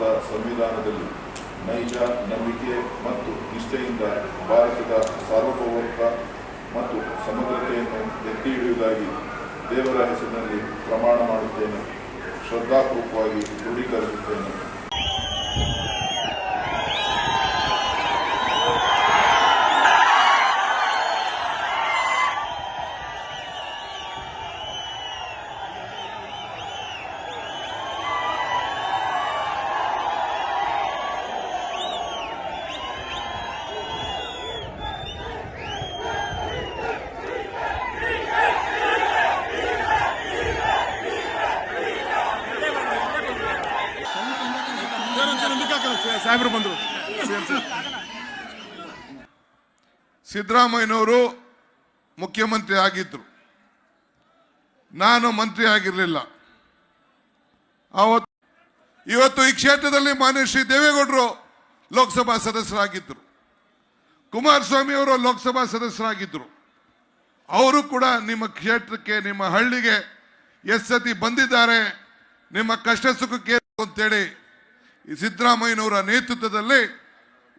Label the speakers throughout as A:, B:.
A: ಭಾರತದ ಸಂವಿಧಾನದಲ್ಲಿ ನೈಜ ನಂಬಿಕೆ ಮತ್ತು ನಿಷ್ಠೆಯಿಂದ ಭಾರತದ ಸಾರ್ವಭೌಮತ್ವ ಮತ್ತು ಸಮಗ್ರತೆಯನ್ನು ಎತ್ತಿ ಹಿಡಿಯುವುದಾಗಿ ದೇವರ ಹೆಸರಿನಲ್ಲಿ ಪ್ರಮಾಣ ಮಾಡುತ್ತೇನೆ ಶ್ರದ್ಧಾಪೂರ್ವಕವಾಗಿ ದೃಢೀಕರಿಸುತ್ತೇನೆ.
B: ಸಾಹೇಬರು ಬಂದರು. ಸಿದ್ದರಾಮಯ್ಯನವರು ಮುಖ್ಯಮಂತ್ರಿ ಆಗಿದ್ರು. ನಾನು ಮಂತ್ರಿ ಆಗಿರಲಿಲ್ಲ. ಅವತ್ತು, ಇವತ್ತು ಈ ಕ್ಷೇತ್ರದಲ್ಲಿ ಮಾನ್ಯ ಶ್ರೀ ದೇವೇಗೌಡರು ಲೋಕಸಭಾ ಸದಸ್ಯರಾಗಿದ್ದರು ಕುಮಾರಸ್ವಾಮಿ ಅವರು ಲೋಕಸಭಾ ಸದಸ್ಯರಾಗಿದ್ದರು ಅವರು ಕೂಡ ನಿಮ್ಮ ಕ್ಷೇತ್ರಕ್ಕೆ, ನಿಮ್ಮ ಹಳ್ಳಿಗೆ ಎಷ್ಟು ಸತಿ ಬಂದಿದ್ದಾರೆ. ನಿಮ್ಮ ಕಷ್ಟ ಸುಖಕ್ಕೆ ಅಂತೇಳಿ ಸಿದ್ದರಾಮಯ್ಯನವರ ನೇತೃತ್ವದಲ್ಲಿ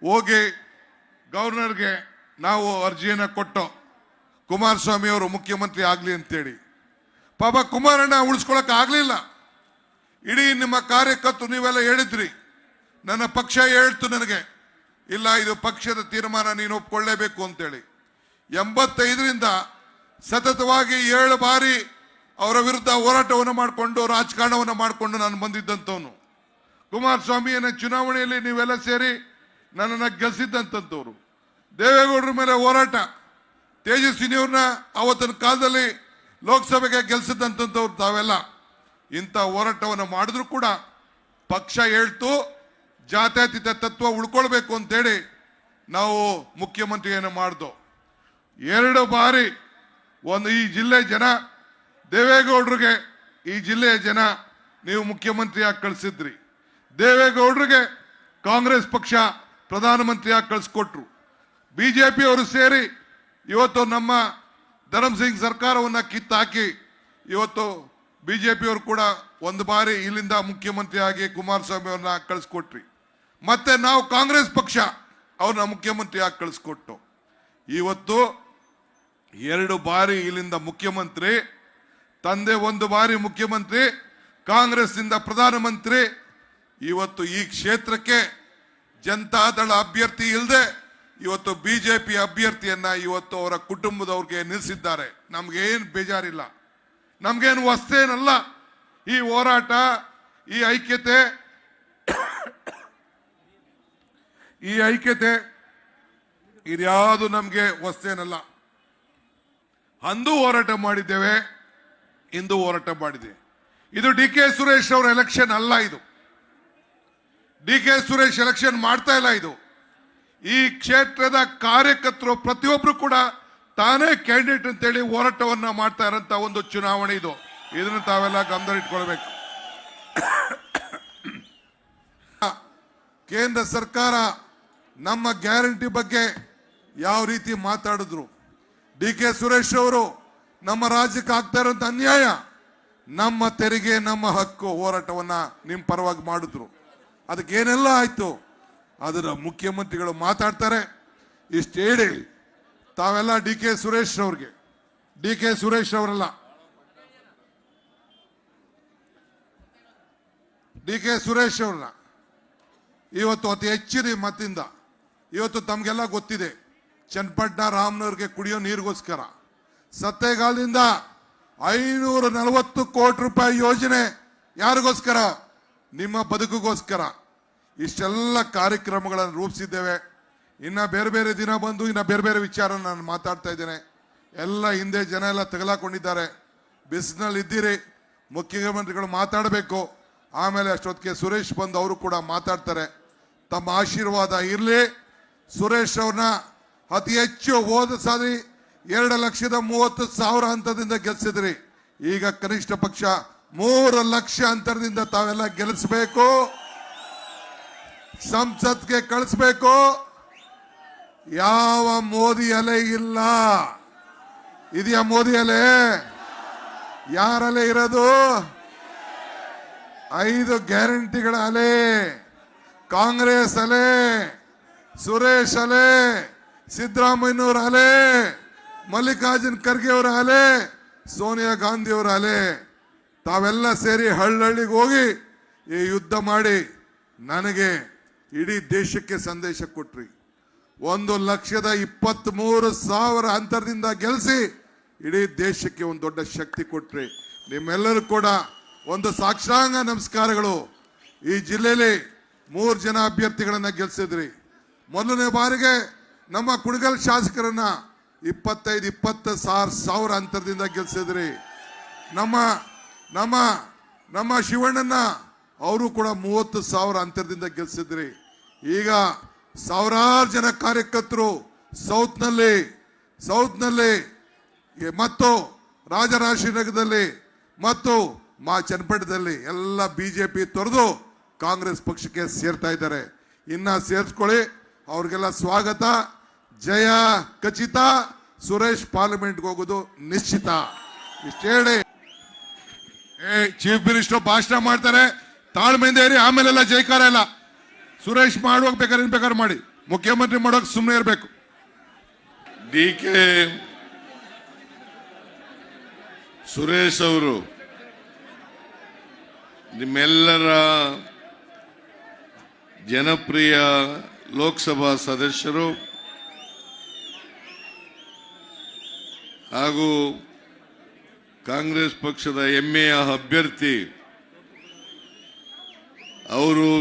B: ಹೋಗಿ ಗವರ್ನರ್ಗೆ ನಾವು ಅರ್ಜಿಯನ್ನು ಕೊಟ್ಟು ಕುಮಾರಸ್ವಾಮಿ ಅವರು ಮುಖ್ಯಮಂತ್ರಿ ಆಗಲಿ ಅಂತೇಳಿ. ಪಾಪ ಕುಮಾರಣ್ಣ ಉಳಿಸ್ಕೊಳಕ್ ಆಗಲಿಲ್ಲ. ಇಡೀ ನಿಮ್ಮ ಕಾರ್ಯಕರ್ತರು ನೀವೆಲ್ಲ ಹೇಳಿದ್ರಿ. ನನ್ನ ಪಕ್ಷ ಹೇಳ್ತು ನನಗೆ, ಇಲ್ಲ, ಇದು ಪಕ್ಷದ ತೀರ್ಮಾನ ನೀನು ಒಪ್ಕೊಳ್ಳೇಬೇಕು ಅಂತೇಳಿ. ಎಂಬತ್ತೈದರಿಂದ ಸತತವಾಗಿ ಏಳು ಬಾರಿ ಅವರ ವಿರುದ್ಧ ಹೋರಾಟವನ್ನು ಮಾಡಿಕೊಂಡು ರಾಜಕಾರಣವನ್ನು ಮಾಡಿಕೊಂಡು ನಾನು ಬಂದಿದ್ದಂಥವನು. ಕುಮಾರಸ್ವಾಮಿಯನ್ನ ಚುನಾವಣೆಯಲ್ಲಿ ನೀವೆಲ್ಲ ಸೇರಿ ನನ್ನನ್ನು ಗೆಲ್ಲಿಸಿದ್ದಂಥವ್ರು ದೇವೇಗೌಡರ ಮೇಲೆ ಹೋರಾಟ. ತೇಜಸ್ವಿನಿಯವ್ರನ್ನ ಅವತ್ತಿನ ಕಾಲದಲ್ಲಿ ಲೋಕಸಭೆಗೆ ಗೆಲ್ಸಿದ್ದಂಥವ್ರು ತಾವೆಲ್ಲ. ಇಂಥ ಹೋರಾಟವನ್ನು ಮಾಡಿದ್ರು ಕೂಡ ಪಕ್ಷ ಹೇಳ್ತು, ಜಾತ್ಯತೀತ ತತ್ವ ಉಳ್ಕೊಳ್ಬೇಕು ಅಂತೇಳಿ ನಾವು ಮುಖ್ಯಮಂತ್ರಿಯನ್ನು ಮಾಡ್ದು. ಎರಡು ಬಾರಿ ಒಂದು ಈ ಜಿಲ್ಲೆ ಜನ, ದೇವೇಗೌಡರಿಗೆ ಈ ಜಿಲ್ಲೆಯ ಜನ ನೀವು ಮುಖ್ಯಮಂತ್ರಿಯಾಗಿ ಕಳಿಸಿದ್ರಿ. ದೇವೇಗೌಡರಿಗೆ ಕಾಂಗ್ರೆಸ್ ಪಕ್ಷ ಪ್ರಧಾನಮಂತ್ರಿಯಾಗಿ ಕಳಿಸ್ಕೊಟ್ರು. ಜೆ ಪಿಯವರು ಸೇರಿ ಇವತ್ತು ನಮ್ಮ ಧರಮ್ ಸಿಂಗ್ ಸರ್ಕಾರವನ್ನು ಕಿತ್ತಾಕಿ ಇವತ್ತು ಬಿ ಜೆ ಪಿಯವರು ಕೂಡ ಒಂದು ಬಾರಿ ಇಲ್ಲಿಂದ ಮುಖ್ಯಮಂತ್ರಿಯಾಗಿ ಕುಮಾರಸ್ವಾಮಿ ಅವ್ರನ್ನ ಕಳಿಸ್ಕೊಟ್ರಿ. ಮತ್ತೆ ನಾವು ಕಾಂಗ್ರೆಸ್ ಪಕ್ಷ ಅವ್ರನ್ನ ಮುಖ್ಯಮಂತ್ರಿಯಾಗಿ ಕಳಿಸ್ಕೊಟ್ಟು. ಇವತ್ತು ಎರಡು ಬಾರಿ ಇಲ್ಲಿಂದ ಮುಖ್ಯಮಂತ್ರಿ, ತಂದೆ ಒಂದು ಬಾರಿ ಮುಖ್ಯಮಂತ್ರಿ ಕಾಂಗ್ರೆಸ್ನಿಂದ ಪ್ರಧಾನಮಂತ್ರಿ ಇವತ್ತು ಈ ಕ್ಷೇತ್ರಕ್ಕೆ ಜನತಾದಳ ಅಭ್ಯರ್ಥಿ ಇಲ್ಲದೆ ಇವತ್ತು ಬಿಜೆಪಿ ಅಭ್ಯರ್ಥಿಯನ್ನ ಇವತ್ತು ಅವರ ಕುಟುಂಬದವ್ರಿಗೆ ನಿಲ್ಲಿಸಿದ್ದಾರೆ. ನಮ್ಗೇನು ಬೇಜಾರಿಲ್ಲ. ನಮ್ಗೇನು ವಸ್ತೇನಲ್ಲ ಈ ಹೋರಾಟ, ಈ ಐಕ್ಯತೆ ಈ ಐಕ್ಯತೆ ಇದ್ಯಾವುದು ನಮಗೆ ವಸ್ತೇನಲ್ಲ ಅಂದು ಹೋರಾಟ ಮಾಡಿದ್ದೇವೆ, ಇಂದು ಹೋರಾಟ ಮಾಡಿದೆ. ಇದು ಡಿ ಕೆ ಸುರೇಶ್ ಅವರ ಎಲೆಕ್ಷನ್ ಅಲ್ಲ ಇದು. ಡಿ ಕೆ ಸುರೇಶ್ ಎಲೆಕ್ಷನ್ ಮಾಡ್ತಾ ಇಲ್ಲ ಇದು. ಈ ಕ್ಷೇತ್ರದ ಕಾರ್ಯಕರ್ತರು ಪ್ರತಿಯೊಬ್ಬರು ಕೂಡ ತಾನೇ ಕ್ಯಾಂಡಿಡೇಟ್ ಅಂತೇಳಿ ಹೋರಾಟವನ್ನ ಮಾಡ್ತಾ ಇರೋಂಥ ಒಂದು ಚುನಾವಣೆ ಇದು. ಇದನ್ನು ತಾವೆಲ್ಲ ಗಮನ ಇಟ್ಕೊಳ್ಬೇಕು ಕೇಂದ್ರ ಸರ್ಕಾರ ನಮ್ಮ ಗ್ಯಾರಂಟಿ ಬಗ್ಗೆ ಯಾವ ರೀತಿ ಮಾತಾಡಿದ್ರು. ಡಿ ಕೆ ಸುರೇಶ್ ಅವರು ನಮ್ಮ ರಾಜ್ಯಕ್ಕೆ ಆಗ್ತಾ ಇರೋಂಥ ಅನ್ಯಾಯ. ನಮ್ಮ ತೆರಿಗೆ, ನಮ್ಮ ಹಕ್ಕು ಹೋರಾಟವನ್ನ ನಿಮ್ಮ ಪರವಾಗಿ ಮಾಡಿದ್ರು. ಅದಕ್ಕೆ ಏನೆಲ್ಲ ಆಯ್ತು? ಅದರ ಮುಖ್ಯಮಂತ್ರಿಗಳು ಮಾತಾಡ್ತಾರೆ. ಇಷ್ಟು ಹೇಳಿ ತಾವೆಲ್ಲ ಡಿ ಕೆ ಸುರೇಶ್ ಅವ್ರಿಗೆ. ಡಿ ಕೆ ಸುರೇಶ್ ಅವರಲ್ಲ. ಡಿ ಕೆ ಸುರೇಶ್ ಅವ್ರನ್ನ. ಇವತ್ತು ಅತಿ ಹೆಚ್ಚಿನ ಮತ್ತಿಂದ. ಇವತ್ತು ತಮಗೆಲ್ಲ ಗೊತ್ತಿದೆ, ಚನ್ನಪಟ್ಟಣ ರಾಮನವ್ರಿಗೆ ಕುಡಿಯೋ ನೀರಿಗೋಸ್ಕರ. ಸತ್ತೇಗಾಲದಿಂದ ಐನೂರ ನಲವತ್ತು ಕೋಟಿ ರೂಪಾಯಿ ಯೋಜನೆ ಯಾರಿಗೋಸ್ಕರ? ನಿಮ್ಮ ಬದುಕಿಗೋಸ್ಕರ. ಇಷ್ಟೆಲ್ಲ ಕಾರ್ಯಕ್ರಮಗಳನ್ನು ರೂಪಿಸಿದ್ದೇವೆ. ಇನ್ನ ಬೇರೆ ಬೇರೆ ದಿನ ಬಂದು ಇನ್ನ ಬೇರೆ ಬೇರೆ ವಿಚಾರ ನಾನು ಮಾತಾಡ್ತಾ ಇದ್ದೇನೆ. ಎಲ್ಲ ಹಿಂದೆ ಜನ ಎಲ್ಲ ತಗಲಾಕೊಂಡಿದ್ದಾರೆ. ಬಿಸಿನಲ್ಲಿ ಇದ್ದೀರಿ, ಮುಖ್ಯಮಂತ್ರಿಗಳು ಮಾತಾಡಬೇಕು. ಆಮೇಲೆ ಅಷ್ಟೊತ್ತಿಗೆ ಸುರೇಶ್ ಬಂದು ಅವರು ಕೂಡ ಮಾತಾಡ್ತಾರೆ. ತಮ್ಮ ಆಶೀರ್ವಾದ ಇರಲಿ. ಸುರೇಶ್ ಅವ್ರನ್ನ ಅತಿ ಹೆಚ್ಚು ಹೋದ ಸಾರಿ ಎರಡು ಲಕ್ಷದ ಮೂವತ್ತು ಸಾವಿರ ಹಂತದಿಂದ ಗೆಲ್ಸಿದ್ರಿ. ಈಗ ಕನಿಷ್ಠ ಪಕ್ಷ ಮೂರು ಲಕ್ಷ ಅಂತರದಿಂದ ತಾವೆಲ್ಲ ಗೆಲ್ಲಿಸಬೇಕು ಸಂಸತ್ಗೆ ಕಳಿಸ್ಬೇಕು. ಯಾವ ಮೋದಿ ಅಲೆ ಇಲ್ಲ. ಇದೆಯಾ ಮೋದಿ ಅಲೆ? ಯಾರಲೆ ಇರೋದು? ಐದು ಗ್ಯಾರಂಟಿಗಳ ಅಲೆ. ಕಾಂಗ್ರೆಸ್ ಅಲೆ, ಸುರೇಶ್ ಅಲೆ, ಸಿದ್ದರಾಮಯ್ಯನವರ ಅಲೆ, ಮಲ್ಲಿಕಾರ್ಜುನ್ ಖರ್ಗೆ ಅವರ ಅಲೆ, ಸೋನಿಯಾ ಗಾಂಧಿ ಅವರ ಅಲೆ. ತಾವೆಲ್ಲ ಸೇರಿ ಹಳ್ಳಹಳ್ಳಿಗೆ ಹೋಗಿ ಈ ಯುದ್ಧ ಮಾಡಿ ನನಗೆ ಇಡೀ ದೇಶಕ್ಕೆ ಸಂದೇಶ ಕೊಟ್ರಿ. ಒಂದು ಲಕ್ಷದ ಇಪ್ಪತ್ತ್ ಮೂರು ಸಾವಿರ ಅಂತರದಿಂದ ಗೆಲ್ಲಿಸಿ ಇಡೀ ದೇಶಕ್ಕೆ ಒಂದು ದೊಡ್ಡ ಶಕ್ತಿ ಕೊಟ್ರಿ. ನಿಮ್ಮೆಲ್ಲರೂ ಕೂಡ ಒಂದು ಸಾಕ್ಷಾಂಗ ನಮಸ್ಕಾರಗಳು. ಈ ಜಿಲ್ಲೆಯಲ್ಲಿ ಮೂರು ಜನ ಅಭ್ಯರ್ಥಿಗಳನ್ನ ಗೆಲ್ಸಿದ್ರಿ. ಮೊದಲನೇ ಬಾರಿಗೆ ನಮ್ಮ ಕುಣಗಲ್ ಶಾಸಕರನ್ನ ಇಪ್ಪತ್ತೈದು, ಇಪ್ಪತ್ತು ಸಾವಿರ ಸಾವಿರ ಅಂತರದಿಂದ ಗೆಲ್ಸಿದ್ರಿ. ನಮ್ಮ ನಮ್ಮ ನಮ್ಮ ಶಿವಣ್ಣನ ಅವರು ಕೂಡ ಮೂವತ್ತು ಸಾವಿರ ಅಂತರದಿಂದ ಗೆಲ್ಸಿದ್ರಿ. ಈಗ ಸಾವಿರಾರು ಜನ ಕಾರ್ಯಕರ್ತರು ಸೌತ್ನಲ್ಲಿ ಸೌತ್ನಲ್ಲಿ ನಲ್ಲಿ ಮತ್ತು ರಾಜರಾಜನಗರದಲ್ಲಿ ಮತ್ತು ಮಾ ಚನ್ನಪಟ್ಟಣದಲ್ಲಿ ಎಲ್ಲ ಬಿಜೆಪಿ ತೊರೆದು ಕಾಂಗ್ರೆಸ್ ಪಕ್ಷಕ್ಕೆ ಸೇರ್ತಾ ಇದ್ದಾರೆ. ಇನ್ನ ಸೇರಿಸ್ಕೊಳ್ಳಿ. ಅವ್ರಿಗೆಲ್ಲ ಸ್ವಾಗತ. ಜಯ ಖಚಿತ. ಸುರೇಶ್ ಪಾರ್ಲಿಮೆಂಟ್ಗೆ ಹೋಗೋದು ನಿಶ್ಚಿತ. ಇಷ್ಟ ಹೇಳಿ. ಏ, ಚೀಫ್ ಮಿನಿಸ್ಟರ್ ಭಾಷಣ ಮಾಡ್ತಾರೆ. ತಾಳ್ಮೆಯಿಂದ ಆಮೇಲೆಲ್ಲ ಜೈಕಾರ ಇಲ್ಲ ಸುರೇಶ್ ಮಾಡುವಾಗ ಬೇಕಾದ್ರೆ ಬೇಕಾದ್ರೆ ಮಾಡಿ. ಮುಖ್ಯಮಂತ್ರಿ ಮಾಡೋಕೆ ಸುಮ್ಮನೆ ಇರಬೇಕು.
C: ಡಿ ಕೆ ಸುರೇಶ್ ಅವರು, ನಿಮ್ಮೆಲ್ಲರ ಜನಪ್ರಿಯ ಲೋಕಸಭಾ ಸದಸ್ಯರು ಹಾಗೂ ಕಾಂಗ್ರೆಸ್ ಪಕ್ಷದ ಎಮ್ಮೆಯ ಅಭ್ಯರ್ಥಿ ಅವರು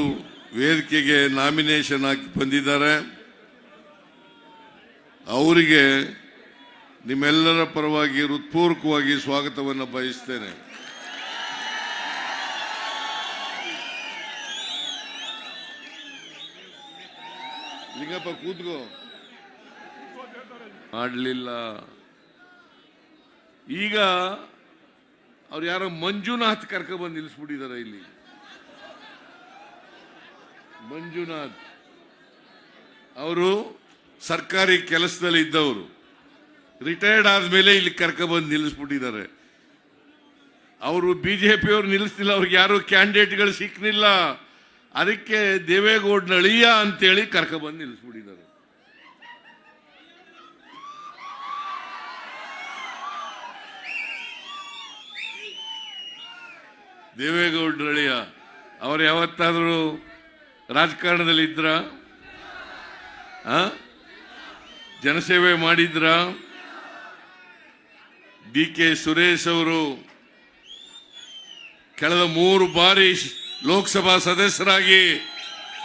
C: ವೇದಿಕೆಗೆ ನಾಮಿನೇಷನ್ ಹಾಕಿ ಬಂದಿದ್ದಾರೆ. ಅವರಿಗೆ ನಿಮ್ಮೆಲ್ಲರ ಪರವಾಗಿ ಹೃತ್ಪೂರ್ವಕವಾಗಿ ಸ್ವಾಗತವನ್ನು ಬಯಸ್ತೇನೆ. ಲಿಂಗಪ್ಪ, ಕೂತ್ಕೋ. ಮಾಡಲಿಲ್ಲ. ಈಗ ಅವ್ರು ಯಾರೋ ಮಂಜುನಾಥ್ ಕರ್ಕ ಬಂದು ನಿಲ್ಲಿಸ್ಬಿಟ್ಟಿದ್ದಾರೆ ಇಲ್ಲಿ. ಮಂಜುನಾಥ್ ಅವರು ಸರ್ಕಾರಿ ಕೆಲಸದಲ್ಲಿ ಇದ್ದವರು. ರಿಟೈರ್ಡ್ ಆದ್ಮೇಲೆ ಇಲ್ಲಿ ಕರ್ಕೊಬಂದು ನಿಲ್ಲಿಸ್ಬಿಟ್ಟಿದ್ದಾರೆ. ಅವರು ಬಿಜೆಪಿಯವರು ನಿಲ್ಲಿಸ್ತಿಲ್ಲ, ಅವ್ರಿಗೆ ಯಾರು ಕ್ಯಾಂಡಿಡೇಟ್ಗಳು ಸಿಕ್ಕಲಿಲ್ಲ ಅದಕ್ಕೆ ದೇವೇಗೌಡನ ಅಳಿಯ ಅಂತೇಳಿ ಕರ್ಕೊಬಂದು ನಿಲ್ಲಿಸ್ಬಿಟ್ಟಿದ್ದಾರೆ. ದೇವೇಗೌಡರ ಅಳಿಯ, ಅವರು ಯಾವತ್ತಾದರೂ ರಾಜಕಾರಣದಲ್ಲಿ ಇದ್ರ? ಜನಸೇವೆ ಮಾಡಿದ್ರ? ಡಿ ಕೆ ಸುರೇಶ್ ಅವರು ಕಳೆದ ಮೂರು ಬಾರಿ ಲೋಕಸಭಾ ಸದಸ್ಯರಾಗಿ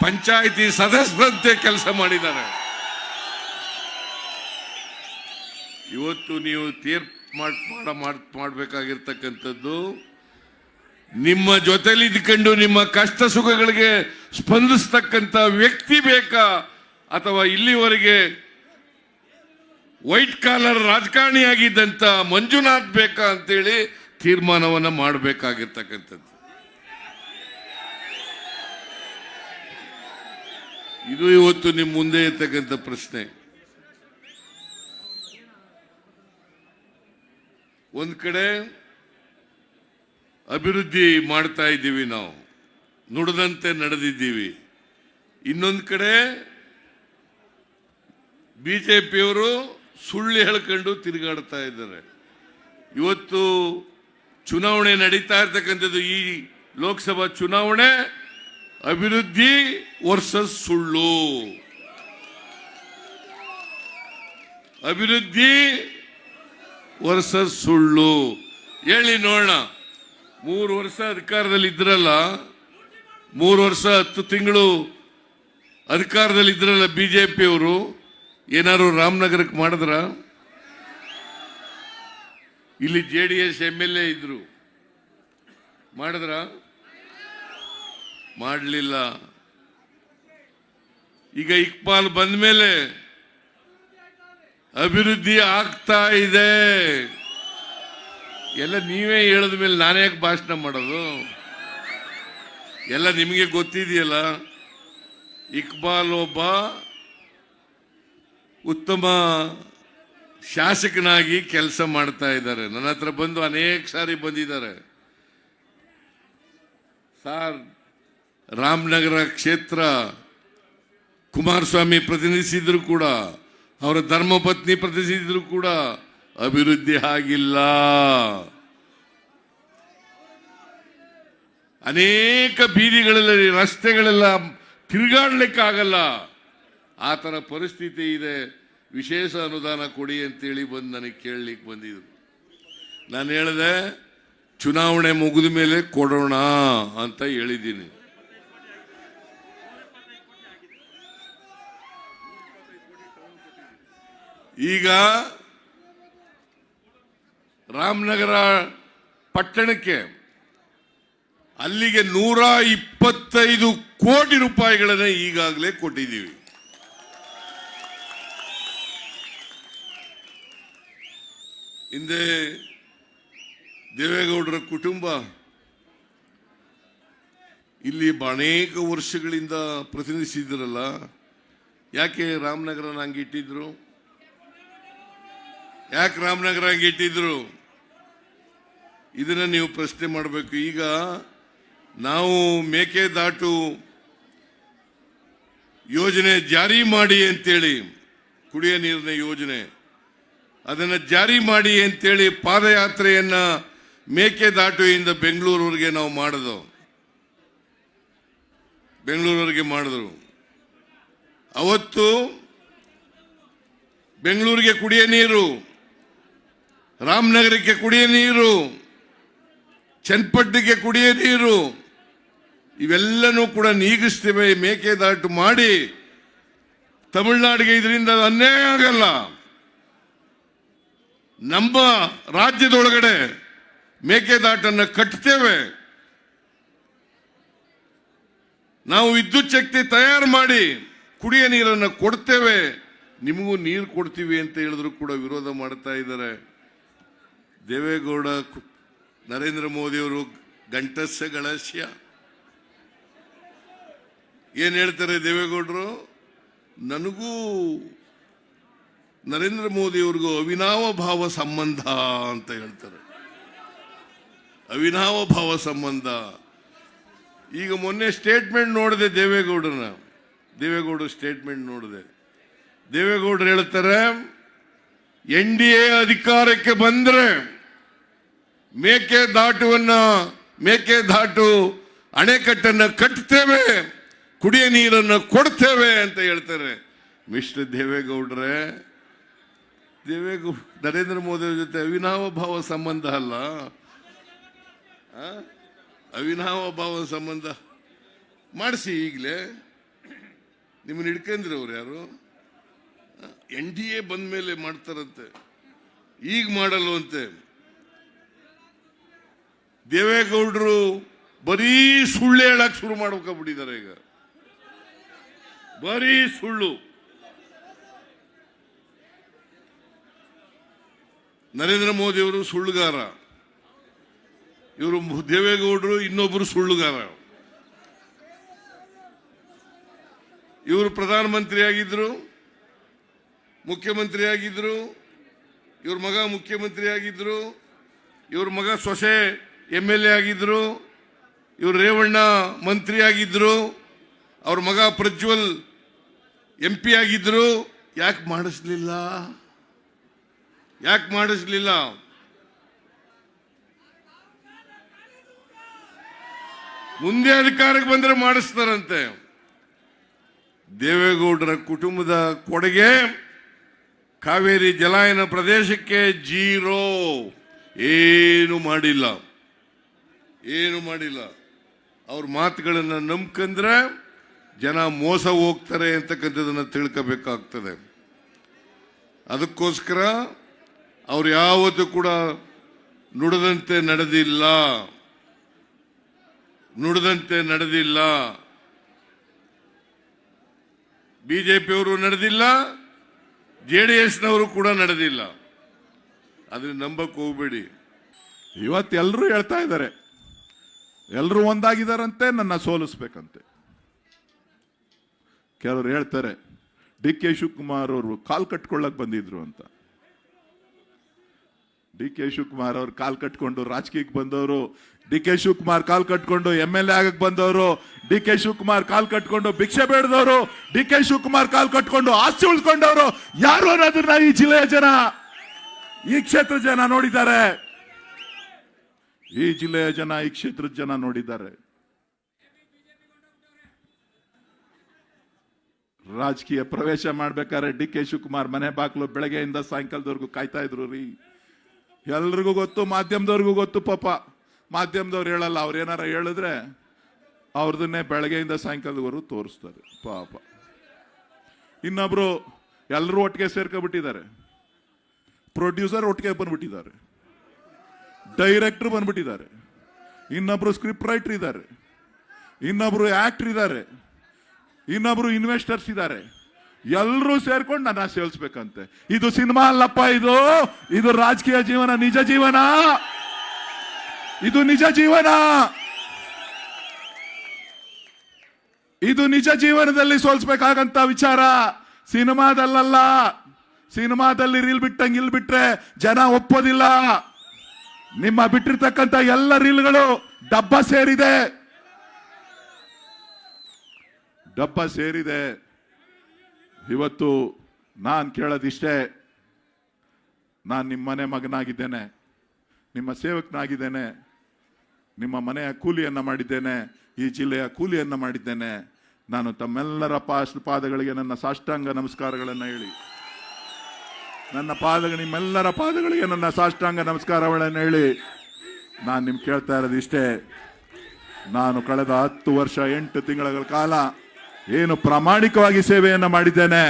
C: ಪಂಚಾಯಿತಿ ಸದಸ್ಯರಂತೆ ಕೆಲಸ ಮಾಡಿದ್ದಾರೆ. ಇವತ್ತು ನೀವು ತೀರ್ಪು ಮಾಡಿ ಮಾಡ- ಮಾಡಬೇಕಾಗಿರ್ತಕ್ಕಂಥದ್ದು ಮಾಡ್ಬೇಕಾಗಿರ್ತಕ್ಕಂಥದ್ದು ನಿಮ್ಮ ಜೊತೆಲಿ ಇದ್ಕೊಂಡು ನಿಮ್ಮ ಕಷ್ಟ ಸುಖಗಳಿಗೆ ಸ್ಪಂದಿಸ್ತಕ್ಕಂಥ ವ್ಯಕ್ತಿ ಬೇಕಾ? ಅಥವಾ ಇಲ್ಲಿವರೆಗೆ ವೈಟ್ ಕಾಲರ್ ರಾಜಕಾರಣಿಯಾಗಿದ್ದಂತ ಮಂಜುನಾಥ್ ಬೇಕಾ ಅಂತೇಳಿ ತೀರ್ಮಾನವನ್ನ ಮಾಡಬೇಕಾಗಿರ್ತಕ್ಕಂಥದ್ದು. ಇದು ಇವತ್ತು ನಿಮ್ಮ ಮುಂದೆ ಇರ್ತಕ್ಕಂಥ ಪ್ರಶ್ನೆ. ಒಂದ್ ಕಡೆ ಅಭಿವೃದ್ಧಿ ಮಾಡ್ತಾ ಇದ್ದೀವಿ ನಾವು. ನುಡಿದಂತೆ ನಡೆದಿದ್ದೀವಿ. ಇನ್ನೊಂದು ಕಡೆ ಬಿಜೆಪಿಯವರು ಸುಳ್ಳು ಹೇಳ್ಕೊಂಡು ತಿರುಗಾಡ್ತಾ ಇದ್ದಾರೆ. ಇವತ್ತು ಚುನಾವಣೆ ನಡೀತಾ ಇರ್ತಕ್ಕಂಥದ್ದು ಈ ಲೋಕಸಭಾ ಚುನಾವಣೆ, ಅಭಿವೃದ್ಧಿ ವರ್ಸಸ್ ಸುಳ್ಳು. ಅಭಿವೃದ್ಧಿ ವರ್ಸಸ್ ಸುಳ್ಳು. ಹೇಳಿ ನೋಡೋಣ. ಮೂರು ವರ್ಷ ಅಧಿಕಾರದಲ್ಲಿ ಇದ್ರಲ್ಲ ಮೂರು ವರ್ಷ ಹತ್ತು ತಿಂಗಳು ಅಧಿಕಾರದಲ್ಲಿ ಇದ್ರಲ್ಲ ಬಿಜೆಪಿಯವರು, ಏನಾದ್ರು ರಾಮನಗರಕ್ಕೆ ಮಾಡಿದ್ರ? ಇಲ್ಲಿ J D S M L A ಇದ್ರು. ಮಾಡಿದ್ರ? ಮಾಡಲಿಲ್ಲ. ಈಗ ಇಕ್ಬಾಲ್ ಬಂದ ಮೇಲೆ ಅಭಿವೃದ್ಧಿ ಆಗ್ತಾ ಇದೆ. ಎಲ್ಲ ನೀವೇ ಹೇಳಿದ ಮೇಲೆ ನಾನೇ ಯಾಕೆ ಭಾಷಣ ಮಾಡೋದು? ಎಲ್ಲ ನಿಮಗೆ ಗೊತ್ತಿದೆಯಲ್ಲ? ಇಕ್ಬಾಲ್ ಒಬ್ಬ ಉತ್ತಮ ಶಾಸಕನಾಗಿ ಕೆಲಸ ಮಾಡ್ತಾ ಇದ್ದಾರೆ. ನನ್ನ ಹತ್ರ ಬಂದು ಅನೇಕ ಸಾರಿ ಬಂದಿದ್ದಾರೆ. ಸಾರ್, ರಾಮನಗರ ಕ್ಷೇತ್ರ ಕುಮಾರಸ್ವಾಮಿ ಪ್ರತಿನಿಧಿಸಿದ್ರು ಕೂಡ, ಅವರ ಧರ್ಮಪತ್ನಿ ಪ್ರತಿನಿಧಿಸಿದ್ರು ಕೂಡ ಅಭಿವೃದ್ಧಿ ಆಗಿಲ್ಲ. ಅನೇಕ ಬೀದಿಗಳಲ್ಲಿ, ರಸ್ತೆಗಳೆಲ್ಲ ತಿರುಗಾಡ್ಲಿಕ್ಕಾಗಲ್ಲ. ಆ ಥರ ಪರಿಸ್ಥಿತಿ ಇದೆ. ವಿಶೇಷ ಅನುದಾನ ಕೊಡಿ ಅಂತೇಳಿ ಬಂದು ನನಗೆ ಕೇಳಲಿಕ್ಕೆ ಬಂದಿದ್ರು. ನಾನು ಹೇಳಿದೆ, ಚುನಾವಣೆ ಮುಗಿದ ಮೇಲೆ ಕೊಡೋಣ ಅಂತ ಹೇಳಿದ್ದೀನಿ. ಈಗ ರಾಮನಗರ ಪಟ್ಟಣಕ್ಕೆ ಅಲ್ಲಿಗೆ ನೂರ ಇಪ್ಪತ್ತೈದು ಕೋಟಿ ರೂಪಾಯಿಗಳನ್ನು ಈಗಾಗಲೇ ಕೊಟ್ಟಿದ್ದೀವಿ. ಹಿಂದೆ ದೇವೇಗೌಡರ ಕುಟುಂಬ ಇಲ್ಲಿ ಅನೇಕ ವರ್ಷಗಳಿಂದ ಪ್ರತಿನಿಧಿಸಿದ್ರಲ್ಲ, ಯಾಕೆ ರಾಮನಗರ ಹಂಗೆ ಇಟ್ಟಿದ್ರು? ಯಾಕೆ ರಾಮನಗರ ಇಟ್ಟಿದ್ರು? ಇದನ್ನ ನೀವು ಪ್ರಶ್ನೆ ಮಾಡಬೇಕು. ಈಗ ನಾವು ಮೇಕೆದಾಟು ಯೋಜನೆ ಜಾರಿ ಮಾಡಿ ಅಂತೇಳಿ, ಕುಡಿಯ ನೀರಿನ ಯೋಜನೆ, ಅದನ್ನು ಜಾರಿ ಮಾಡಿ ಅಂತೇಳಿ ಪಾದಯಾತ್ರೆಯನ್ನ ಮೇಕೆದಾಟುವಿಂದ ಬೆಂಗಳೂರವರೆಗೆ ನಾವು ಮಾಡಿದವು ಬೆಂಗಳೂರವರೆಗೆ ಮಾಡಿದ್ರು. ಅವತ್ತು ಬೆಂಗಳೂರಿಗೆ ಕುಡಿಯ ನೀರು ರಾಮನಗರಕ್ಕೆ ಕುಡಿಯ ನೀರು, ಚನ್ನಪಟ್ಟಣಕ್ಕೆ ಕುಡಿಯ ನೀರು, ಇವೆಲ್ಲನೂ ಕೂಡ ನೀಗಿಸ್ತೇವೆ, ಮೇಕೆದಾಟು ಮಾಡಿ ತಮಿಳುನಾಡಿಗೆ ಇದರಿಂದ ಅನ್ಯಾಯ ಆಗಲ್ಲ. ನಮ್ಮ ರಾಜ್ಯದೊಳಗಡೆ ಮೇಕೆದಾಟನ್ನು ಕಟ್ತೇವೆ. ನಾವು ವಿದ್ಯುತ್ ಶಕ್ತಿ ತಯಾರು ಮಾಡಿ ಕುಡಿಯ ನೀರನ್ನು ಕೊಡ್ತೇವೆ. ನಿಮಗೂ ನೀರು ಕೊಡ್ತೀವಿ ಅಂತ ಹೇಳಿದ್ರು ಕೂಡ ವಿರೋಧ ಮಾಡ್ತಾ ಇದ್ದಾರೆ. ದೇವೇಗೌಡ ನರೇಂದ್ರ ಮೋದಿಯವರು ಗಂಟಸ್ಯ ಗಳಸ್ಯ ಏನ್ ಹೇಳ್ತಾರೆ ದೇವೇಗೌಡರು? ನನಗೂ ನರೇಂದ್ರ ಮೋದಿಯವ್ರಿಗೂ ಅವಿನಾವ ಭಾವ ಸಂಬಂಧ ಅಂತ ಹೇಳ್ತಾರೆ. ಅವಿನಾವ ಭಾವ ಸಂಬಂಧ. ಈಗ ಮೊನ್ನೆ ಸ್ಟೇಟ್ಮೆಂಟ್ ನೋಡಿದೆ ದೇವೇಗೌಡರನ್ನ ದೇವೇಗೌಡ ಸ್ಟೇಟ್ಮೆಂಟ್ ನೋಡಿದೆ. ದೇವೇಗೌಡರು ಹೇಳ್ತಾರೆ, ಎನ್ ಡಿ ಎ ಅಧಿಕಾರಕ್ಕೆ ಬಂದ್ರೆ ಮೇಕೆದಾಟುವನ್ನ ಮೇಕೆದಾಟು ಅಣೆಕಟ್ಟನ್ನು ಕಟ್ತೇವೆ, ಕುಡಿಯ ನೀರನ್ನು ಕೊಡ್ತೇವೆ ಅಂತ ಹೇಳ್ತಾರೆ. ಮಿಸ್ಟರ್ ದೇವೇಗೌಡ್ರೆ, ದೇವೇಗೌಡ, ನರೇಂದ್ರ ಮೋದಿ ಜೊತೆ ಅವಿನಾವ ಭಾವ ಸಂಬಂಧ ಅಲ್ಲ? ಅವಿನಾವ ಭಾವ ಸಂಬಂಧ. ಮಾಡಿಸಿ ಈಗಲೇ. ನಿಮ್ಮನ್ನ ಹಿಡ್ಕಂದ್ರಿ ಅವ್ರು ಯಾರು ಎನ್ ಡಿ ಎ ಬಂದ ಮೇಲೆ ಮಾಡ್ತಾರಂತೆ. ಈಗ ಮಾಡಲ್ವಂತೆ. ದೇವೇಗೌಡರು ಬರೀ ಸುಳ್ಳು ಹೇಳಕ್ ಶುರು ಮಾಡ್ಬೇಕಾಗ್ಬಿಟ್ಟಿದ್ದಾರೆ ಈಗ. ಬರೀ ಸುಳ್ಳು. ನರೇಂದ್ರ ಮೋದಿ ಅವರು ಸುಳ್ಳುಗಾರ. ಇವರು ದೇವೇಗೌಡರು ಇನ್ನೊಬ್ಬರು ಸುಳ್ಳುಗಾರ. ಇವರು ಪ್ರಧಾನಮಂತ್ರಿ ಆಗಿದ್ರು ಮುಖ್ಯಮಂತ್ರಿ ಆಗಿದ್ರು ಇವ್ರ ಮಗ ಮುಖ್ಯಮಂತ್ರಿ ಆಗಿದ್ರು ಇವ್ರ ಮಗ ಸೊಸೆ ಎಂ ಎಲ್ ಎ ಆಗಿದ್ರು, ಇವರು ರೇವಣ್ಣ ಮಂತ್ರಿ ಆಗಿದ್ರು, ಅವ್ರ ಮಗ ಪ್ರಜ್ವಲ್ ಎಂ ಪಿ ಆಗಿದ್ರು. ಯಾಕೆ ಮಾಡಿಸ್ಲಿಲ್ಲ? ಯಾಕೆ ಮಾಡಿಸ್ಲಿಲ್ಲ? ಮುಂದೆ ಅಧಿಕಾರಕ್ಕೆ ಬಂದ್ರೆ ಮಾಡಿಸ್ತಾರಂತೆ. ದೇವೇಗೌಡರ ಕುಟುಂಬದ ಕೊಡುಗೆ ಕಾವೇರಿ ಜಲಾಯನ ಪ್ರದೇಶಕ್ಕೆ ಜೀರೋ. ಏನು ಮಾಡಿಲ್ಲ. ಏನು ಮಾಡಿಲ್ಲ. ಅವ್ರ ಮಾತುಗಳನ್ನು ನಂಬ್ಕಂದ್ರೆ ಜನ ಮೋಸ ಹೋಗ್ತಾರೆ ಅಂತಕ್ಕಂಥದ್ದನ್ನು ತಿಳ್ಕೋಬೇಕಾಗ್ತದೆ. ಅದಕ್ಕೋಸ್ಕರ ಅವ್ರು ಯಾವತ್ತೂ ಕೂಡ ನುಡಿದಂತೆ ನಡೆದಿಲ್ಲ. ನುಡಿದಂತೆ ನಡೆದಿಲ್ಲ. ಬಿಜೆಪಿಯವರು ನಡೆದಿಲ್ಲ, ಜೆ ಡಿ ಎಸ್ನವರು ಕೂಡ ನಡೆದಿಲ್ಲ. ಅದನ್ನ ನಂಬಕ್ ಹೋಗ್ಬೇಡಿ.
D: ಇವತ್ತು ಎಲ್ಲರೂ ಹೇಳ್ತಾ ಇದ್ದಾರೆ. ಎಲ್ಲರೂ ಒಂದಾಗಿದ್ದಾರಂತೆ ನನ್ನ ಸೋಲಿಸ್ಬೇಕಂತೆ. ಕೆಲವರು ಹೇಳ್ತಾರೆ, ಡಿ ಕೆ ಶಿವಕುಮಾರ್ ಅವರು ಕಾಲ್ ಕಟ್ಕೊಳ್ಳಕ್ ಬಂದಿದ್ರು ಅಂತ. ಡಿ ಕೆ ಶಿವಕುಮಾರ್ ಅವ್ರು ಕಾಲ್ ಕಟ್ಕೊಂಡು ರಾಜಕೀಯಕ್ಕೆ ಬಂದವರು, ಡಿ ಕೆ ಶಿವಕುಮಾರ್ ಕಾಲ್ ಕಟ್ಕೊಂಡು ಎಂ ಎಲ್ ಎ ಆಗಕ್ಕೆ ಬಂದವರು, ಡಿ ಕೆ ಶಿವಕುಮಾರ್ ಕಾಲ್ ಕಟ್ಕೊಂಡು ಭಿಕ್ಷೆ ಬೇಡದವರು, ಡಿ ಕೆ ಶಿವಕುಮಾರ್ ಕಾಲ್ ಕಟ್ಕೊಂಡು ಆಸ್ತಿ ಉಳ್ಕೊಂಡವರು, ಯಾರು ಅನ್ನೋದನ್ನ ಈ ಜಿಲ್ಲೆಯ ಜನ, ಈ ಕ್ಷೇತ್ರ ಜನ ನೋಡಿದ್ದಾರೆ. ಈ ಜಿಲ್ಲೆಯ ಜನ, ಈ ಕ್ಷೇತ್ರದ ಜನ ನೋಡಿದ್ದಾರೆ. ರಾಜಕೀಯ ಪ್ರವೇಶ ಮಾಡ್ಬೇಕಾದ್ರೆ ಡಿ ಕೆ ಶಿವಕುಮಾರ್ ಮನೆ ಬಾಗ್ಲು ಬೆಳಗ್ಗೆಯಿಂದ ಸಾಯಂಕಾಲದವರೆಗೂ ಕಾಯ್ತಾ ಇದ್ರು ರೀ. ಎಲ್ರಿಗೂ ಗೊತ್ತು, ಮಾಧ್ಯಮದವ್ರಿಗೂ ಗೊತ್ತು ಪಾಪ. ಮಾಧ್ಯಮದವ್ರು ಹೇಳಲ್ಲ, ಅವ್ರು ಏನಾರ ಹೇಳಿದ್ರೆ ಅವ್ರದನ್ನೇ ಬೆಳಗ್ಗೆಯಿಂದ ಸಾಯಂಕಾಲದವರೆಗೂ ತೋರಿಸ್ತಾರೆ. ಪಾಪ. ಇನ್ನೊಬ್ರು ಎಲ್ಲರೂ ಒಟ್ಟಿಗೆ ಸೇರ್ಕೊಬಿಟ್ಟಿದ್ದಾರೆ ಪ್ರೊಡ್ಯೂಸರ್ ಒಟ್ಟಿಗೆ ಬಂದ್ಬಿಟ್ಟಿದ್ದಾರೆ. ಡೈರೆಕ್ಟರ್ ಬಂದ್ಬಿಟ್ಟಿದ್ದಾರೆ. ಇನ್ನೊಬ್ರು ಸ್ಕ್ರಿಪ್ಟ್ ರೈಟರ್ ಇದ್ದಾರೆ. ಇನ್ನೊಬ್ರು ಆಕ್ಟರ್ ಇದ್ದಾರೆ. ಇನ್ನೊಬ್ರು ಇನ್ವೆಸ್ಟರ್ಸ್ ಇದ್ದಾರೆ. ಎಲ್ಲರೂ ಸೇರ್ಕೊಂಡು ನನ್ನ ಸೇಲ್ಸ್ಬೇಕಂತೆ ಇದು ಸಿನಿಮಾ ಅಲ್ಲಪ್ಪ ಇದು. ಇದು ರಾಜಕೀಯ ಜೀವನ, ನಿಜ ಜೀವನ. ಇದು ನಿಜ ಜೀವನ. ಇದು ನಿಜ ಜೀವನದಲ್ಲಿ ಸೋಲ್ಸ್ಬೇಕಾಗಂತ ವಿಚಾರ. ಸಿನಿಮಾದಲ್ಲಲ್ಲ. ಸಿನಿಮಾದಲ್ಲಿ ರೀಲ್ ಬಿಟ್ಟಂಗೆ ಇಲ್ ಬಿಟ್ರೆ ಜನ ಒಪ್ಪೋದಿಲ್ಲ. ನಿಮ್ಮ ಬಿಟ್ಟಿರ್ತಕ್ಕಂಥ ಎಲ್ಲ ರೀಲ್ಗಳು ಡಬ್ಬ ಸೇರಿದೆ. ಡಬ್ಬ ಸೇರಿದೆ. ಇವತ್ತು ನಾನು ಕೇಳೋದಿಷ್ಟೇ, ನಾನು ನಿಮ್ಮ ಮನೆ ಮಗನಾಗಿದ್ದೇನೆ, ನಿಮ್ಮ ಸೇವಕನಾಗಿದ್ದೇನೆ, ನಿಮ್ಮ ಮನೆಯ ಕೂಲಿಯನ್ನು ಮಾಡಿದ್ದೇನೆ, ಈ ಜಿಲ್ಲೆಯ ಕೂಲಿಯನ್ನ ಮಾಡಿದ್ದೇನೆ. ನಾನು ತಮ್ಮೆಲ್ಲರ ಪಾಸ್ ಪಾದಗಳಿಗೆ ನನ್ನ ಸಾಷ್ಟಾಂಗ ನಮಸ್ಕಾರಗಳನ್ನು ಹೇಳಿ. ನನ್ನ ಪಾದಗಳು, ನಿಮ್ಮೆಲ್ಲರ ಪಾದಗಳಿಗೆ ನನ್ನ ಸಾಷ್ಟಾಂಗ ನಮಸ್ಕಾರಗಳನ್ನು ಹೇಳಿ. ನಾನು ನಿಮ್ಗೆ ಕೇಳ್ತಾ ಇರೋದು ಇಷ್ಟೇ. ನಾನು ಕಳೆದ ಹತ್ತು ವರ್ಷ, ಎಂಟು ತಿಂಗಳ ಕಾಲ ಏನು ಪ್ರಾಮಾಣಿಕವಾಗಿ ಸೇವೆಯನ್ನು ಮಾಡಿದ್ದೇನೆ.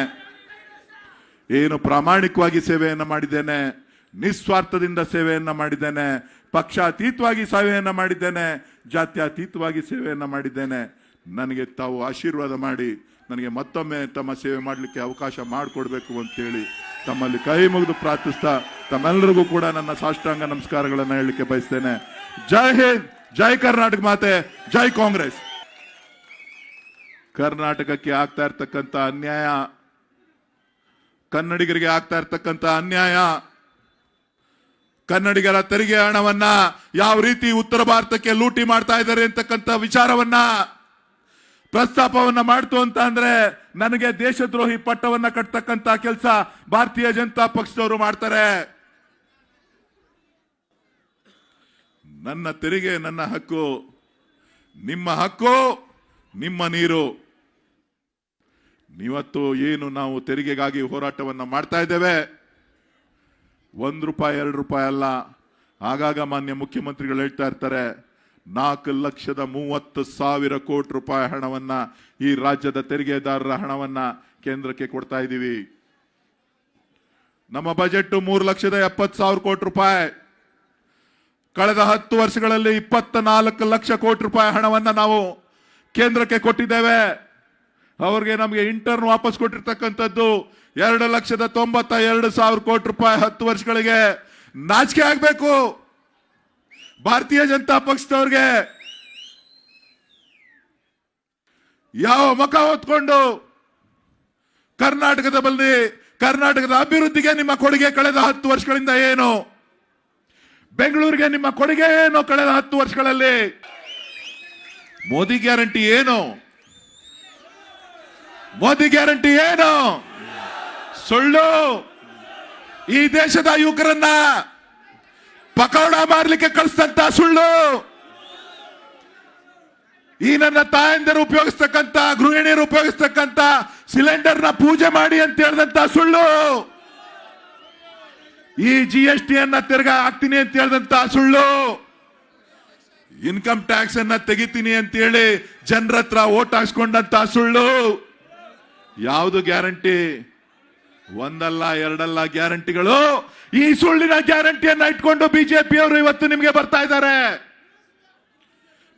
D: ಏನು ಪ್ರಾಮಾಣಿಕವಾಗಿ ಸೇವೆಯನ್ನು ಮಾಡಿದ್ದೇನೆ. ನಿಸ್ವಾರ್ಥದಿಂದ ಸೇವೆಯನ್ನು ಮಾಡಿದ್ದೇನೆ. ಪಕ್ಷಾತೀತವಾಗಿ ಸೇವೆಯನ್ನು ಮಾಡಿದ್ದೇನೆ. ಜಾತ್ಯತೀತವಾಗಿ ಸೇವೆಯನ್ನು ಮಾಡಿದ್ದೇನೆ. ನನಗೆ ತಾವು ಆಶೀರ್ವಾದ ಮಾಡಿ, ನನಗೆ ಮತ್ತೊಮ್ಮೆ ತಮ್ಮ ಸೇವೆ ಮಾಡಲಿಕ್ಕೆ ಅವಕಾಶ ಮಾಡಿಕೊಡ್ಬೇಕು ಅಂತೇಳಿ ತಮ್ಮಲ್ಲಿ ಕೈ ಮುಗಿದು ಪ್ರಾರ್ಥಿಸ್ತಾ ತಮ್ಮೆಲ್ಲರಿಗೂ ಕೂಡ ನನ್ನ ಸಾಷ್ಟಾಂಗ ನಮಸ್ಕಾರಗಳನ್ನು ಹೇಳಲಿಕ್ಕೆ ಬಯಸ್ತೇನೆ. ಜೈ ಹಿಂದ್, ಜೈ ಕರ್ನಾಟಕ ಮಾತೆ, ಜೈ ಕಾಂಗ್ರೆಸ್. ಕರ್ನಾಟಕಕ್ಕೆ ಆಗ್ತಾ ಇರ್ತಕ್ಕಂಥ ಅನ್ಯಾಯ, ಕನ್ನಡಿಗರಿಗೆ ಆಗ್ತಾ ಇರ್ತಕ್ಕಂತ ಅನ್ಯಾಯ, ಕನ್ನಡಿಗರ ತೆರಿಗೆ ಹಣವನ್ನ ಯಾವ ರೀತಿ ಉತ್ತರ ಭಾರತಕ್ಕೆ ಲೂಟಿ ಮಾಡ್ತಾ ಇದ್ದಾರೆ ಅಂತಕ್ಕಂಥ ವಿಚಾರವನ್ನ ಪ್ರಸ್ತಾಪವನ್ನ ಮಾಡ್ತು ಅಂತ ಅಂದ್ರೆ ನನಗೆ ದೇಶದ್ರೋಹಿ ಪಟ್ಟವನ್ನ ಕಟ್ತಕ್ಕಂತ ಕೆಲಸ ಭಾರತೀಯ ಜನತಾ ಪಕ್ಷದವರು ಮಾಡ್ತಾರೆ. ನನ್ನ ತೆರಿಗೆ, ನನ್ನ ಹಕ್ಕು, ನಿಮ್ಮ ಹಕ್ಕು, ನಿಮ್ಮ ನೀರು. ಇವತ್ತು ಏನು ನಾವು ತೆರಿಗೆಗಾಗಿ ಹೋರಾಟವನ್ನ ಮಾಡ್ತಾ ಇದ್ದೇವೆ? ಒಂದು ರೂಪಾಯಿ, ಎರಡು ರೂಪಾಯಿ ಅಲ್ಲ. ಆಗಾಗ ಮಾನ್ಯ ಮುಖ್ಯಮಂತ್ರಿಗಳು ಹೇಳ್ತಾ ಇರ್ತಾರೆ ನಾಲ್ಕು ಲಕ್ಷದ ಮೂವತ್ತು ಸಾವಿರ ಕೋಟಿ ರೂಪಾಯಿ ಹಣವನ್ನ ಈ ರಾಜ್ಯದ ತೆರಿಗೆದಾರರ ಹಣವನ್ನ ಕೇಂದ್ರಕ್ಕೆ ಕೊಡ್ತಾ ಇದ್ದೀವಿ. ನಮ್ಮ ಬಜೆಟ್ ಮೂರು ಲಕ್ಷದ ಎಪ್ಪತ್ತು ಸಾವಿರ ಕೋಟಿ ರೂಪಾಯಿ. ಕಳೆದ ಹತ್ತು ವರ್ಷಗಳಲ್ಲಿ ಇಪ್ಪತ್ತ ನಾಲ್ಕು ಲಕ್ಷ ಕೋಟಿ ರೂಪಾಯಿ ಹಣವನ್ನ ನಾವು ಕೇಂದ್ರಕ್ಕೆ ಕೊಟ್ಟಿದ್ದೇವೆ. ಅವ್ರಿಗೆ ನಮಗೆ ಇಂಟರ್ನ್ ವಾಪಸ್ ಕೊಟ್ಟಿರ್ತಕ್ಕಂಥದ್ದು ಎರಡು ಲಕ್ಷದ ತೊಂಬತ್ತ ಎರಡು ಸಾವಿರ ಕೋಟಿ ರೂಪಾಯಿ ಹತ್ತು ವರ್ಷಗಳಿಗೆ ನಾಚಿಕೆ ಆಗ್ಬೇಕು. ಭಾರತೀಯ ಜನತಾ ಪಕ್ಷದವ್ರಿಗೆ ಯಾವ ಮುಖ ಹೊತ್ಕೊಂಡು ಕರ್ನಾಟಕದ ಬಲ್ಲಿ, ಕರ್ನಾಟಕದ ಅಭಿವೃದ್ಧಿಗೆ ನಿಮ್ಮ ಕೊಡುಗೆ ಕಳೆದ ಹತ್ತು ವರ್ಷಗಳಿಂದ ಏನು? ಬೆಂಗಳೂರಿಗೆ ನಿಮ್ಮ ಕೊಡುಗೆ ಏನು ಕಳೆದ ಹತ್ತು ವರ್ಷಗಳಲ್ಲಿ? ಮೋದಿ ಗ್ಯಾರಂಟಿ ಏನು? ಮೋದಿ ಗ್ಯಾರಂಟಿ ಏನು? ಸುಳ್ಳು. ಈ ದೇಶದ ಯುವಕರನ್ನ ಪಕೋಡ ಮಾರ್ಲಿಕ್ಕೆ ಕಳಿಸ್ತಂತ ಸುಳ್ಳು. ಈ ನನ್ನ ತಾಯಂದಿರು ಉಪಯೋಗಿಸ್ತಕ್ಕಂತ, ಗೃಹಿಣಿಯರು ಉಪಯೋಗಿಸ್ತಕ್ಕಂತ ಸಿಲಿಂಡರ್ನ ಪೂಜೆ ಮಾಡಿ ಅಂತ ಹೇಳಿದಂತ ಸುಳ್ಳು. ಈ ಜಿ ಎಸ್ ಟಿ ಅನ್ನ ತಿರ್ಗಾ ಹಾಕ್ತೀನಿ ಅಂತ ಹೇಳಿದಂತ ಸುಳ್ಳು. ಇನ್ಕಮ್ ಟ್ಯಾಕ್ಸ್ ಅನ್ನ ತೆಗಿತೀನಿ ಅಂತ ಹೇಳಿ ಜನರ ಹತ್ರ ಓಟ್ ಹಾಕ್ಸ್ಕೊಂಡಂತ ಸುಳ್ಳು. ಯಾವುದು ಗ್ಯಾರಂಟಿ? ಒಂದಲ್ಲ, ಎರಡಲ್ಲ ಗ್ಯಾರಂಟಿಗಳು. ಈ ಸುಳ್ಳಿನ ಗ್ಯಾರಂಟಿಯನ್ನ ಇಟ್ಕೊಂಡು ಬಿಜೆಪಿ ಅವರು ಇವತ್ತು ನಿಮಗೆ ಬರ್ತಾ ಇದ್ದಾರೆ.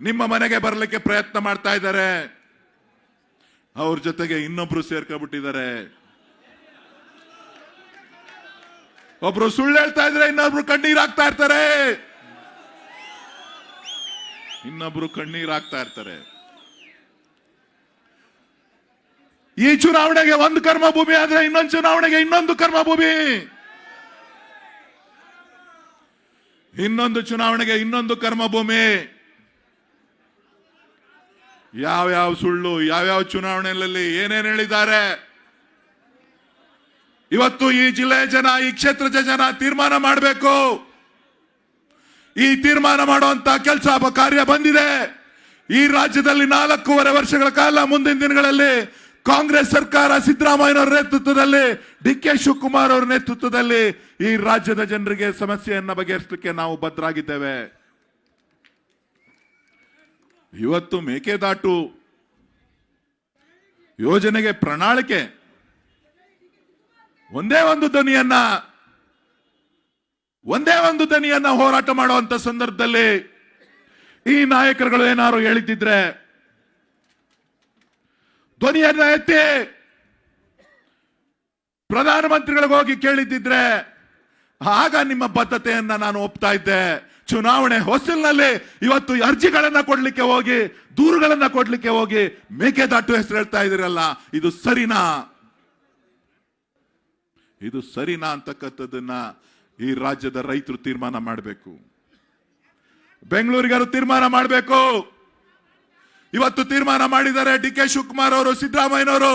D: ನಿಮ್ಮ ಮನೆಗೆ ಬರಲಿಕ್ಕೆ ಪ್ರಯತ್ನ ಮಾಡ್ತಾ ಇದ್ದಾರೆ. ಅವ್ರ ಜೊತೆಗೆ ಇನ್ನೊಬ್ರು ಸೇರ್ಕೊಬಿಟ್ಟಿದ್ದಾರೆ. ಒಬ್ರು ಸುಳ್ಳು ಹೇಳ್ತಾ ಇದ್ರೆ ಇನ್ನೊಬ್ರು ಕಣ್ಣೀರ್ ಹಾಕ್ತಾ ಇರ್ತಾರೆ. ಇನ್ನೊಬ್ರು ಕಣ್ಣೀರ್ ಹಾಕ್ತಾ ಇರ್ತಾರೆ. ಈ ಚುನಾವಣೆಗೆ ಒಂದು ಕರ್ಮಭೂಮಿ ಆದ್ರೆ ಇನ್ನೊಂದು ಚುನಾವಣೆಗೆ ಇನ್ನೊಂದು ಕರ್ಮಭೂಮಿ. ಇನ್ನೊಂದು ಚುನಾವಣೆಗೆ ಇನ್ನೊಂದು ಕರ್ಮಭೂಮಿ. ಯಾವ್ಯಾವ ಸುಳ್ಳು, ಯಾವ್ಯಾವ ಚುನಾವಣೆಗಳಲ್ಲಿ ಏನೇನ್ ಹೇಳಿದ್ದಾರೆ. ಇವತ್ತು ಈ ಜಿಲ್ಲೆಯ ಜನ, ಈ ಕ್ಷೇತ್ರದ ಜನ ತೀರ್ಮಾನ ಮಾಡಬೇಕು. ಈ ತೀರ್ಮಾನ ಮಾಡುವಂತ ಕೆಲಸ ಕಾರ್ಯ ಬಂದಿದೆ. ಈ ರಾಜ್ಯದಲ್ಲಿ ನಾಲ್ಕೂವರೆ ವರ್ಷಗಳ ಕಾಲ, ಮುಂದಿನ ದಿನಗಳಲ್ಲಿ ಕಾಂಗ್ರೆಸ್ ಸರ್ಕಾರ ಸಿದ್ದರಾಮಯ್ಯನವರ ನೇತೃತ್ವದಲ್ಲಿ ಡಿ ಕೆ ಶಿವಕುಮಾರ್ ಅವರ ನೇತೃತ್ವದಲ್ಲಿ ಈ ರಾಜ್ಯದ ಜನರಿಗೆ ಸಮಸ್ಯೆಯನ್ನು ಬಗೆಹರಿಸಲಿಕ್ಕೆ ನಾವು ಬದ್ಧರಾಗಿದ್ದೇವೆ. ಇವತ್ತು ಮೇಕೆದಾಟು ಯೋಜನೆಗೆ ಪ್ರಣಾಳಿಕೆ. ಒಂದೇ ಒಂದು ಧ್ವನಿಯನ್ನ ಒಂದೇ ಒಂದು ಧ್ವನಿಯನ್ನ ಹೋರಾಟ ಮಾಡುವಂತ ಸಂದರ್ಭದಲ್ಲಿ ಈ ನಾಯಕರುಗಳು ಏನಾದ್ರು ಹೇಳಿದ್ದಿದ್ರೆ ಧ್ವನಿಯನ್ನ ಎತ್ತಿ. ಪ್ರಧಾನಮಂತ್ರಿಗಳಿಗೆ ಹೋಗಿ ಕೇಳಿದ್ದಿದ್ರೆ, ಆಗ ನಿಮ್ಮ ಬದ್ಧತೆಯನ್ನ ನಾನು ಒಪ್ತಾ ಇದ್ದೆ. ಚುನಾವಣೆ ಹೊಸಲಿನಲ್ಲಿ ಇವತ್ತು ಅರ್ಜಿಗಳನ್ನ ಕೊಡ್ಲಿಕ್ಕೆ ಹೋಗಿ, ದೂರುಗಳನ್ನ ಕೊಡ್ಲಿಕ್ಕೆ ಹೋಗಿ ಮೇಕೆದಾಟು ಹೆಸರು ಹೇಳ್ತಾ ಇದೀರಲ್ಲ ಇದು ಸರಿನಾ? ಇದು ಸರಿನಾ ಅಂತಕ್ಕಂಥದ್ದನ್ನ ಈ ರಾಜ್ಯದ ರೈತರು ತೀರ್ಮಾನ ಮಾಡಬೇಕು. ಬೆಂಗಳೂರಿಗರು ತೀರ್ಮಾನ ಮಾಡಬೇಕು? ಇವತ್ತು ತೀರ್ಮಾನ ಮಾಡಿದ್ದಾರೆ ಡಿ ಕೆ ಶಿವಕುಮಾರ್ ಅವರು, ಸಿದ್ದರಾಮಯ್ಯನವರು.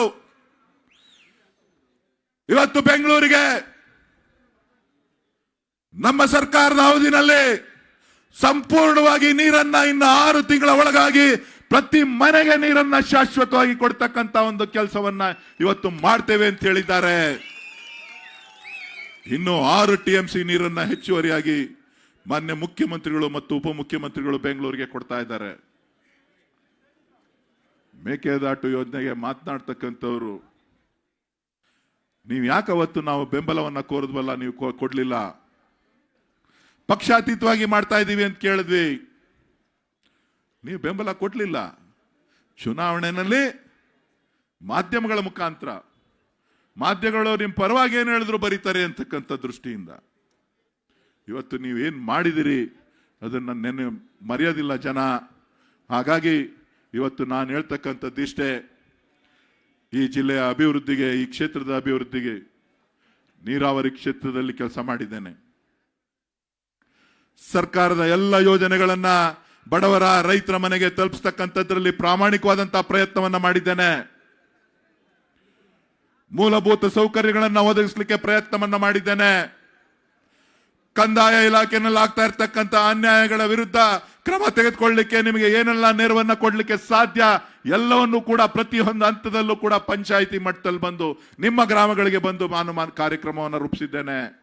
D: ಇವತ್ತು ಬೆಂಗಳೂರಿಗೆ ನಮ್ಮ ಸರ್ಕಾರದ ಅವಧಿನಲ್ಲಿ ಸಂಪೂರ್ಣವಾಗಿ ನೀರನ್ನ ಇನ್ನು ಆರು ತಿಂಗಳ ಒಳಗಾಗಿ ಪ್ರತಿ ಮನೆಗೆ ನೀರನ್ನ ಶಾಶ್ವತವಾಗಿ ಕೊಡ್ತಕ್ಕಂತ ಒಂದು ಕೆಲಸವನ್ನ ಇವತ್ತು ಮಾಡ್ತೇವೆ ಅಂತ ಹೇಳಿದ್ದಾರೆ. ಇನ್ನು ಆರು ಟಿ ಎಂ ಸಿ ನೀರನ್ನ ಹೆಚ್ಚುವರಿಯಾಗಿ ಮಾನ್ಯ ಮುಖ್ಯಮಂತ್ರಿಗಳು ಮತ್ತು ಉಪಮುಖ್ಯಮಂತ್ರಿಗಳು ಬೆಂಗಳೂರಿಗೆ ಕೊಡ್ತಾ ಇದ್ದಾರೆ. ಮೇಕೆದಾಟು ಯೋಜನೆಗೆ ಮಾತನಾಡ್ತಕ್ಕಂಥವ್ರು, ನೀವು ಯಾಕೆ ಅವತ್ತು ನಾವು ಬೆಂಬಲವನ್ನ ಕೋರಿದ್ವಲ್ಲ, ನೀವು ಕೊಡಲಿಲ್ಲ? ಪಕ್ಷಾತೀತವಾಗಿ ಮಾಡ್ತಾ ಇದ್ದೀವಿ ಅಂತ ಕೇಳಿದ್ವಿ. ನೀವು ಬೆಂಬಲ ಕೊಡಲಿಲ್ಲ. ಚುನಾವಣೆಯಲ್ಲಿ ಮಾಧ್ಯಮಗಳ ಮುಖಾಂತರ ಮಾಧ್ಯಮಗಳು ನಿಮ್ಮ ಪರವಾಗಿ ಏನು ಹೇಳಿದ್ರು ಬರೀತಾರೆ ಅಂತಕ್ಕಂಥ ದೃಷ್ಟಿಯಿಂದ. ಇವತ್ತು ನೀವೇನು ಮಾಡಿದಿರಿ, ಅದನ್ನ ನೆನೆ ಮರೆಯೋದಿಲ್ಲ ಜನ. ಹಾಗಾಗಿ ಇವತ್ತು ನಾನು ಹೇಳ್ತಕ್ಕಂಥದ್ದಿಷ್ಟೇ ಈ ಜಿಲ್ಲೆಯ ಅಭಿವೃದ್ಧಿಗೆ, ಈ ಕ್ಷೇತ್ರದ ಅಭಿವೃದ್ಧಿಗೆ ನೀರಾವರಿ ಕ್ಷೇತ್ರದಲ್ಲಿ ಕೆಲಸ ಮಾಡಿದ್ದೇನೆ. ಸರ್ಕಾರದ ಎಲ್ಲ ಯೋಜನೆಗಳನ್ನ ಬಡವರ, ರೈತರ ಮನೆಗೆ ತಲುಪಿಸ್ತಕ್ಕಂಥದ್ರಲ್ಲಿ ಪ್ರಾಮಾಣಿಕವಾದಂತಹ ಪ್ರಯತ್ನವನ್ನ ಮಾಡಿದ್ದೇನೆ. ಮೂಲಭೂತ ಸೌಕರ್ಯಗಳನ್ನ ಒದಗಿಸಲಿಕ್ಕೆ ಪ್ರಯತ್ನವನ್ನ ಮಾಡಿದ್ದೇನೆ. ಕಂದಾಯ ಇಲಾಖೆಯಲ್ಲಿ ಆಗ್ತಾ ಇರ್ತಕ್ಕಂಥ ಅನ್ಯಾಯಗಳ ವಿರುದ್ಧ ಕ್ರಮ ತೆಗೆದುಕೊಳ್ಳಲಿಕ್ಕೆ ನಿಮಗೆ ಏನೆಲ್ಲ ನೆರವನ್ನ ಕೊಡಲಿಕ್ಕೆ ಸಾಧ್ಯ ಎಲ್ಲವನ್ನು ಕೂಡ ಪ್ರತಿಯೊಂದು ಹಂತದಲ್ಲೂ ಕೂಡ ಪಂಚಾಯಿತಿ ಮಟ್ಟದಲ್ಲಿ ಬಂದು ನಿಮ್ಮ ಗ್ರಾಮಗಳಿಗೆ ಬಂದು ಮಾನುಮಾನ ಕಾರ್ಯಕ್ರಮವನ್ನು ರೂಪಿಸಿದ್ದೇನೆ.